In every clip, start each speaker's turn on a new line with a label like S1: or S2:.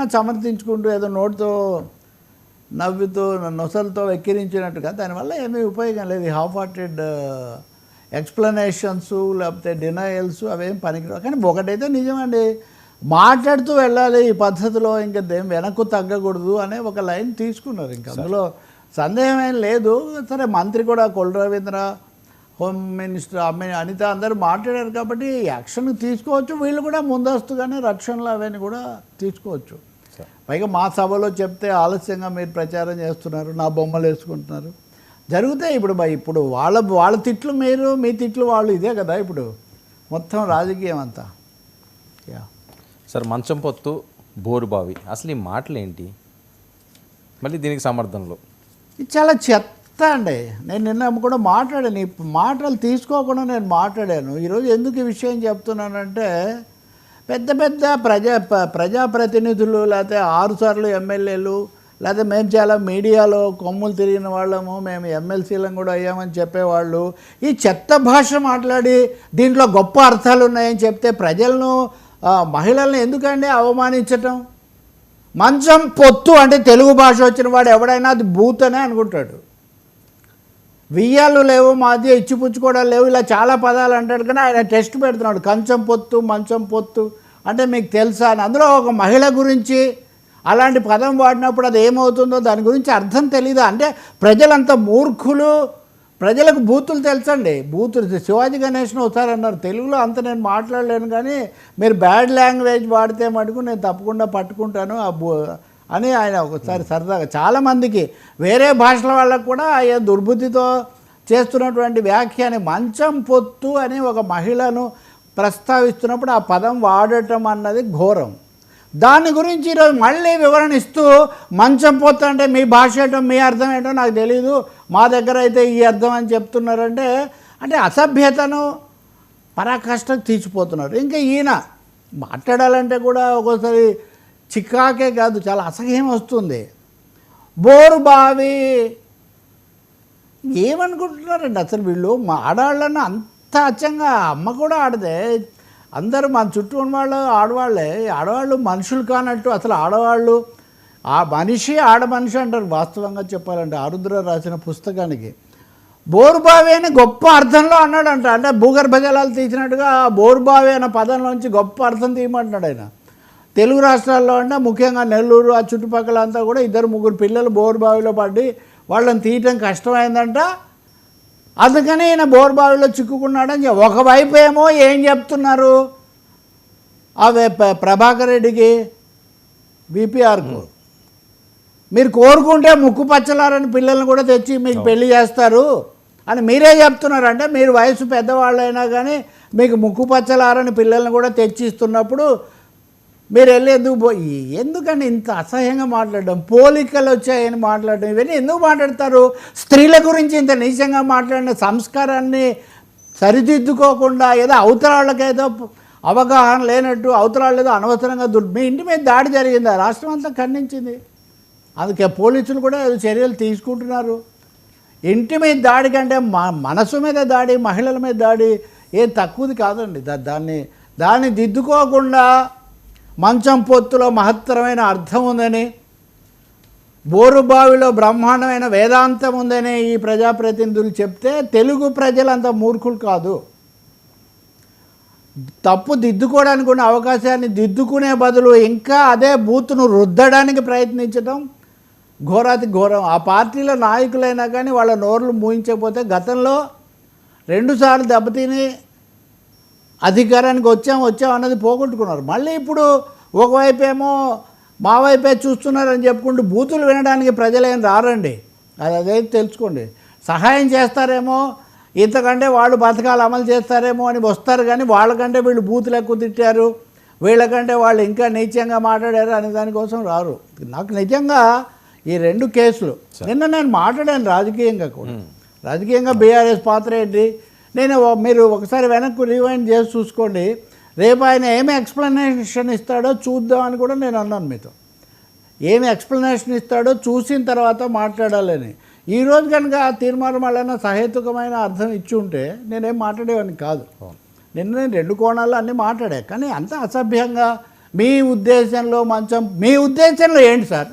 S1: అసభ్యంగా సమర్థించుకుంటూ ఏదో నోటితో నవ్వుతూ నొసలతో వెక్కిరించినట్టుగా దానివల్ల ఏమీ ఉపయోగం లేదు. హాఫ్ హార్టెడ్ ఎక్స్ప్లెనేషన్స్ లేకపోతే డినయల్స్ అవేం పనికిరావు. కానీ ఒకటైతే నిజమండి. మాట్లాడుతూ వెళ్ళాలి ఈ పద్ధతిలో ఇంకా దేం వెనక్కు తగ్గకూడదు అనే ఒక లైన్ తీసుకున్నారు. ఇంకా అందులో సందేహం ఏం లేదు. సరే మంత్రి కూడా కొల్ రవీంద్ర హోమ్ మినిస్టర్ అమ్మ అనిత అందరూ మాట్లాడారు కాబట్టి యాక్షన్ తీసుకోవచ్చు. వీళ్ళు కూడా ముందస్తుగానే రక్షణలు అవన్నీ కూడా తీసుకోవచ్చు. పైగా మా సభలో చెప్తే ఆలస్యంగా మీరు ప్రచారం చేస్తున్నారు నా బొమ్మలు వేసుకుంటున్నారు. జరుగుతాయి ఇప్పుడు బా ఇప్పుడు వాళ్ళ వాళ్ళ తిట్లు మీరు మీ తిట్లు వాళ్ళు ఇదే కదా ఇప్పుడు. మొత్తం రాజకీయం అంతా. యా
S2: సార్ మంచం పొత్తు బోరుబావి అసలు ఈ మాటలు ఏంటి మళ్ళీ దీనికి సమర్థనలు.
S1: ఇది చాలా చెత్త అండి. నేను నిన్న కూడా మాట్లాడాను. ఈ మాటలు తీసుకోకుండా నేను మాట్లాడాను. ఈరోజు ఎందుకు ఈ విషయం చెప్తున్నానంటే పెద్ద పెద్ద ప్రజా ప్రజాప్రతినిధులు లేకపోతే ఆరుసార్లు ఎమ్మెల్యేలు లేకపోతే మేము చాలా మీడియాలో కొమ్ములు తిరిగిన వాళ్ళము మేము ఎమ్మెల్సీలను కూడా అయ్యామని చెప్పేవాళ్ళు. ఈ చెత్త భాష మాట్లాడి దీంట్లో గొప్ప అర్థాలు ఉన్నాయని చెప్తే ప్రజలను మహిళలను మహిళల్ని ఎందుకండి అవమానించటం? మంచం పొత్తు అంటే తెలుగు భాష వచ్చిన వాడు ఎవడైనా అది బూత్ అనే అనుకుంటాడు. వియ్యాలు లేవు మాది ఇచ్చిపుచ్చుకోవడం లేవు ఇలా చాలా పదాలు అంటాడు. కానీ ఆయన టెస్ట్ పెడుతున్నాడు. కంచం పొత్తు మంచం పొత్తు అంటే మీకు తెలుసా అని. అందులో ఒక మహిళ గురించి అలాంటి పదం వాడినప్పుడు అది ఏమవుతుందో దాని గురించి అర్థం తెలీదా? అంటే ప్రజలంత మూర్ఖులు. ప్రజలకు బూతులు తెలుసండి. బూతులు. శివాజీ గణేష్ను ఒకసారి అన్నారు. తెలుగులో అంత నేను మాట్లాడలేను కానీ మీరు బ్యాడ్ లాంగ్వేజ్ వాడితే మటుకు నేను తప్పకుండా పట్టుకుంటాను. ఆ బూ అని ఆయన ఒకసారి సరదాగా చాలామందికి వేరే భాషల వాళ్ళకు కూడా ఆయన దుర్బుద్ధితో చేస్తున్నటువంటి వ్యాఖ్యాన్ని మంచం పొత్తు అని ఒక మహిళను ప్రస్తావిస్తున్నప్పుడు ఆ పదం వాడటం అన్నది ఘోరం. దాని గురించి ఈరోజు మళ్ళీ వివరణ ఇస్తూ మంచం పొత్తు అంటే మీ భాష ఏంటో మీ అర్థం ఏంటో నాకు తెలియదు మా దగ్గర అయితే ఈ అర్థం అని చెప్తున్నారంటే అంటే అసభ్యతను పరాకాష్ఠకు తీర్చిపోతున్నారు ఇంకా ఈయన మాట్లాడాలంటే కూడా ఒక్కోసారి చికాకే కాదు చాలా అసహ్యం వస్తుంది. బోరు బావి. ఏమనుకుంటున్నారండి? అసలు వీళ్ళు మా ఆడవాళ్ళను అంత అచ్చంగా అమ్మ కూడా ఆడదే. అందరూ మన చుట్టూ ఉన్నవాళ్ళు ఆడవాళ్ళే. ఆడవాళ్ళు మనుషులు కానట్టు అసలు ఆడవాళ్ళు. ఆ మనిషి ఆడ మనిషి అంటారు వాస్తవంగా చెప్పాలంటే ఆరుద్ర రాసిన పుస్తకానికి. బోరుబావి అని గొప్ప అర్థంలో అన్నాడంట. అంటే భూగర్భ జలాలు తీసినట్టుగా బోరుబావి అనే పదంలోంచి గొప్ప అర్థం తీయమంటున్నాడు ఆయన. తెలుగు రాష్ట్రాల్లో అంటే ముఖ్యంగా నెల్లూరు ఆ చుట్టుపక్కల అంతా కూడా ఇద్దరు ముగ్గురు పిల్లలు బోరుబావిలో పడి వాళ్ళని తీయటం కష్టమైందంట. అందుకని ఈయన బోరుబావిలో చిక్కుకున్నాడని ఒకవైపు ఏమో ఏం చెప్తున్నారు? అవే ప్రభాకర్ రెడ్డికి బీపీఆర్కు. మీరు కోరుకుంటే ముక్కు పచ్చలారని పిల్లల్ని కూడా తెచ్చి మీకు పెళ్ళి చేస్తారు అని మీరే చెప్తున్నారు. అంటే మీరు వయసు పెద్దవాళ్ళైనా కానీ మీకు ముక్కు పచ్చలారని పిల్లల్ని కూడా తెచ్చిస్తున్నప్పుడు మీరు వెళ్ళి ఎందుకు పో ఇంత అసహ్యంగా మాట్లాడడం? పోలికలు వచ్చాయని మాట్లాడడం? ఇవన్నీ ఎందుకు మాట్లాడతారు? స్త్రీల గురించి ఇంత నీచంగా మాట్లాడిన సంస్కారాన్ని సరిదిద్దుకోకుండా ఏదో అవతరాళ్ళకేదో అవగాహన లేనట్టు అవతరాలు ఏదో అనవసరంగా దుడ్డు మీ ఇంటి మీద దాడి జరిగింది? రాష్ట్రం అంతా ఖండించింది. అందుకే పోలీసులు కూడా ఏదో చర్యలు తీసుకుంటున్నారు. ఇంటి మీద దాడి కంటే మా మనసు మీద దాడి మహిళల మీద దాడి ఏం తక్కువది కాదండి. దాన్ని దాన్ని దిద్దుకోకుండా మంచం పొత్తులో మహత్తరమైన అర్థం ఉందని బోరుబావిలో బ్రహ్మాండమైన వేదాంతం ఉందని ఈ ప్రజాప్రతినిధులు చెప్తే తెలుగు ప్రజలంత మూర్ఖులు కాదు. తప్పు దిద్దుకోవడానికి ఉన్న అవకాశాన్ని దిద్దుకునే బదులు ఇంకా అదే బూత్ను రుద్దడానికి ప్రయత్నించడం ఘోరాతి ఘోరం. ఆ పార్టీలో నాయకులైనా కానీ వాళ్ళ నోర్లు మూయించకపోతే గతంలో రెండుసార్లు దెబ్బతిని అధికారానికి వచ్చాం వచ్చాం అన్నది పోగొట్టుకున్నారు. మళ్ళీ ఇప్పుడు ఒకవైపు ఏమో మా వైపే చూస్తున్నారని చెప్పుకుంటూ బూతులు వినడానికి ప్రజలేం రారండి. అది అదైతే తెలుసుకోండి. సహాయం చేస్తారేమో ఇంతకంటే వాళ్ళు పథకాలు అమలు చేస్తారేమో అని వస్తారు కానీ వాళ్ళకంటే వీళ్ళు బూతులు ఎక్కువ తిట్టారు వీళ్ళకంటే వాళ్ళు ఇంకా నీచంగా మాట్లాడారు అనే దానికోసం రారు. నాకు నిజంగా ఈ రెండు కేసులు నిన్న నేను మాట్లాడాను రాజకీయంగా కూడా. రాజకీయంగా బీఆర్ఎస్ పాత్ర ఏంటి? నేను మీరు ఒకసారి వెనక్కు రివైండ్ చేసి చూసుకోండి. రేపు ఆయన ఏమి ఎక్స్ప్లెనేషన్ ఇస్తాడో చూద్దాం అని కూడా నేను అన్నాను మీతో. ఏమి ఎక్స్ప్లెనేషన్ ఇస్తాడో చూసిన తర్వాత మాట్లాడాలని. ఈరోజు కనుక ఆ తీర్మానం వలన సహేతుకమైన అర్థం ఇచ్చి ఉంటే నేనేం మాట్లాడేవాడిని కాదు. నిన్న నేను రెండు కోణాల్లో అన్నీ మాట్లాడా. కానీ అంత అసభ్యంగా మీ ఉద్దేశంలో మంచం మీ ఉద్దేశంలో ఏంటి సార్?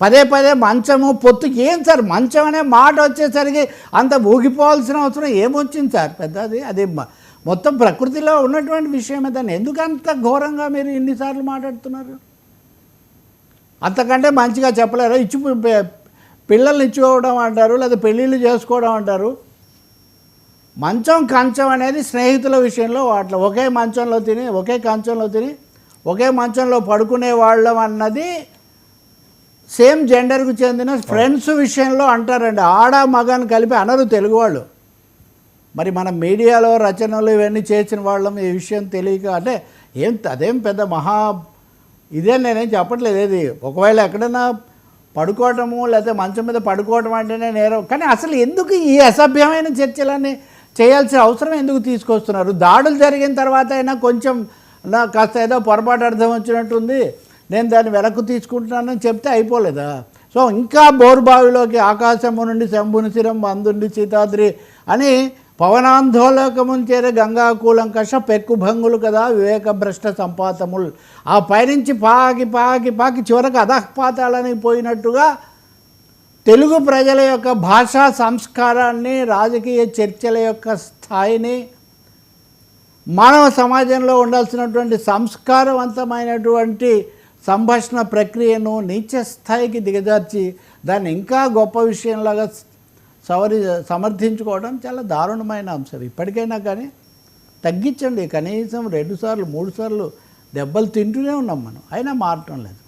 S1: పదే పదే మంచము పొత్తు ఏం సార్? మంచం అనే మాట వచ్చేసరికి అంత ఊగిపోవాల్సిన అవసరం ఏమొచ్చింది సార్? పెద్దది అది మొత్తం ప్రకృతిలో ఉన్నటువంటి విషయమే దాన్ని. ఎందుకు అంత ఘోరంగా మీరు ఇన్నిసార్లు మాట్లాడుతున్నారు? అంతకంటే మంచిగా చెప్పలేరు? ఇచ్చి పిల్లల్ని ఇచ్చుకోవడం అంటారు లేదా పెళ్ళిళ్ళు చేసుకోవడం అంటారు. మంచం కంచం అనేది స్నేహితుల విషయంలో వాటిలో ఒకే మంచంలో తిని ఒకే కంచంలో తిని ఒకే మంచంలో పడుకునే వాళ్ళం అన్నది సేమ్ జెండర్కు చెందిన ఫ్రెండ్స్ విషయంలో అంటారండి. ఆడ మగను కలిపి అనరు తెలుగు వాళ్ళు మరి మన మీడియాలో రచనలు ఇవన్నీ చేసిన వాళ్ళం ఈ విషయం తెలియక అంటే ఏం అదేం పెద్ద మహా ఇదే నేనేం చెప్పట్లేదు. ఏది? ఒకవేళ ఎక్కడైనా పడుకోవటము లేకపోతే మంచం మీద పడుకోవటం అంటేనే నేరం. కానీ అసలు ఎందుకు ఈ అసభ్యమైన చర్చలన్నీ చేయాల్సిన అవసరం ఎందుకు తీసుకొస్తున్నారు? దాడులు జరిగిన తర్వాత అయినా కొంచెం నా కాస్త ఏదో పొరపాటు అర్థం వచ్చినట్టుంది. నేను దాన్ని వెనక్కు తీసుకుంటున్నానని చెప్తే అయిపోలేదా? సో ఇంకా బోర్బావిలోకి ఆకాశము నుండి శంభుని శిరం అందుండి సీతాద్రి అని పవనాందోళకమును చేరే గంగా కూలంకష పెక్కు భంగులు కదా వివేక భ్రష్ట సంపాతములు. ఆ పైనుంచి పాకి పాకి పాకి చివరకు అధఃపాతాలనికి పోయినట్టుగా తెలుగు ప్రజల యొక్క భాషా సంస్కారాన్ని రాజకీయ చర్చల యొక్క స్థాయిని మానవ సమాజంలో ఉండాల్సినటువంటి సంస్కారవంతమైనటువంటి సంభాషణ ప్రక్రియను నీచ స్థాయికి దిగజార్చి దాన్ని ఇంకా గొప్ప విషయంలాగా సవరి సమర్థించుకోవడం చాలా దారుణమైన అంశం. ఇప్పటికైనా కానీ తగ్గించండి. కనీసం రెండు సార్లు మూడు సార్లు దెబ్బలు తింటూనే ఉన్నాం మనం. అయినా మారటం లేదు.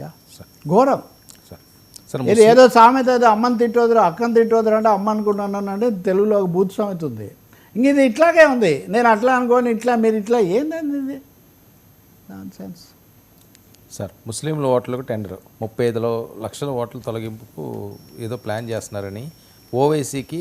S1: యా?
S2: సార్.
S1: ఘోరం. ఇది ఏదో సామెత ఏదో అమ్మని తిట్టోదురు అక్కని తిట్టోదురు అంటే అమ్మ అనుకుంటున్నాను అంటే తెలుగులో ఒక బూత్ సామెత ఉంది. ఇంక ఇది ఇట్లాగే ఉంది. నేను అట్లా అనుకోని ఇట్లా మీరు ఇట్లా ఏందండి ఇది? నాన్ సెన్స్
S2: సార్ ముస్లింల ఓట్లకు టెండర్. ముప్పై ఐదులో లక్షల ఓట్ల తొలగింపుకు ఏదో ప్లాన్ చేస్తున్నారని ఓవైసీకి